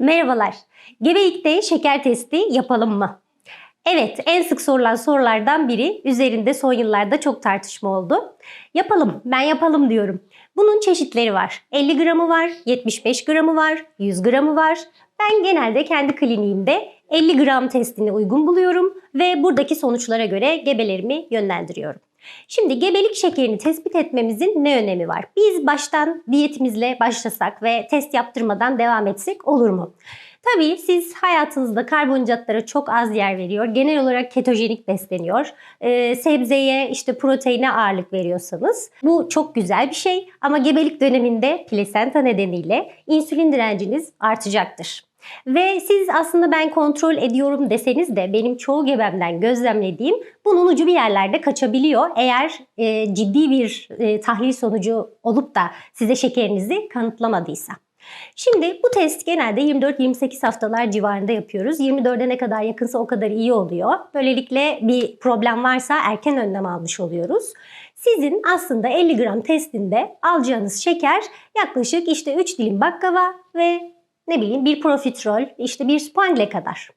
Merhabalar. Gebelikte şeker testi yapalım mı? Evet, en sık sorulan sorulardan biri. Üzerinde son yıllarda çok tartışma oldu. Yapalım, ben yapalım diyorum. Bunun çeşitleri var. 50 gramı var, 75 gramı var, 100 gramı var. Ben genelde kendi kliniğimde 50 gram testini uygun buluyorum ve buradaki sonuçlara göre gebelerimi yönlendiriyorum. Şimdi gebelik şekerini tespit etmemizin ne önemi var? Biz baştan diyetimizle başlasak ve test yaptırmadan devam etsek olur mu? Tabii siz hayatınızda karbonhidratlara çok az yer veriyor, genel olarak ketojenik besleniyor, e, sebzeye işte proteine ağırlık veriyorsanız bu çok güzel bir şey ama gebelik döneminde plasenta nedeniyle insülin direnciniz artacaktır. Ve siz aslında ben kontrol ediyorum deseniz de benim çoğu gebemden gözlemlediğim bunun ucu bir yerlerde kaçabiliyor. Eğer e, ciddi bir e, tahlil sonucu olup da size şekerinizi kanıtlamadıysa. Şimdi bu test genelde 24-28 haftalar civarında yapıyoruz. 24'e ne kadar yakınsa o kadar iyi oluyor. Böylelikle bir problem varsa erken önlem almış oluyoruz. Sizin aslında 50 gram testinde alacağınız şeker yaklaşık işte 3 dilim baklava ve ne bileyim bir profiterol, işte bir spangle kadar.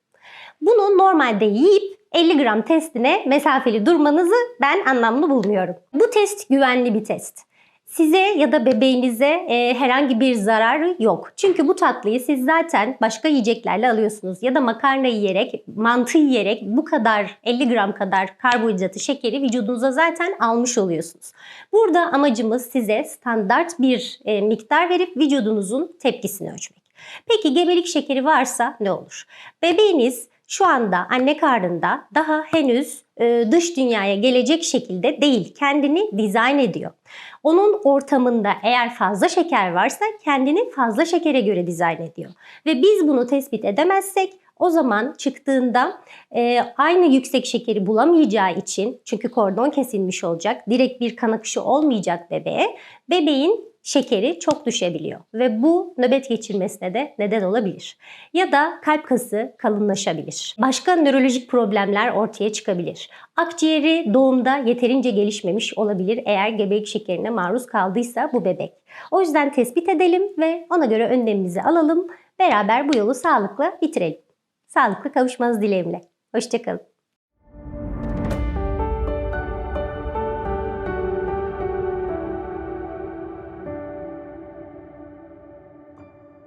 Bunu normalde yiyip 50 gram testine mesafeli durmanızı ben anlamlı bulmuyorum. Bu test güvenli bir test. Size ya da bebeğinize e, herhangi bir zararı yok. Çünkü bu tatlıyı siz zaten başka yiyeceklerle alıyorsunuz. Ya da makarna yiyerek, mantı yiyerek bu kadar 50 gram kadar karbonhidratı, şekeri vücudunuza zaten almış oluyorsunuz. Burada amacımız size standart bir e, miktar verip vücudunuzun tepkisini ölçmek. Peki gebelik şekeri varsa ne olur? Bebeğiniz şu anda anne karnında daha henüz e, dış dünyaya gelecek şekilde değil, kendini dizayn ediyor. Onun ortamında eğer fazla şeker varsa kendini fazla şekere göre dizayn ediyor. Ve biz bunu tespit edemezsek o zaman çıktığında e, aynı yüksek şekeri bulamayacağı için çünkü kordon kesilmiş olacak, direkt bir kan akışı olmayacak bebeğe, bebeğin şekeri çok düşebiliyor ve bu nöbet geçirmesine de neden olabilir. Ya da kalp kası kalınlaşabilir. Başka nörolojik problemler ortaya çıkabilir. Akciğeri doğumda yeterince gelişmemiş olabilir eğer gebelik şekerine maruz kaldıysa bu bebek. O yüzden tespit edelim ve ona göre önlemimizi alalım. Beraber bu yolu sağlıkla bitirelim. Sağlıklı kavuşmanız dileğimle. Hoşçakalın.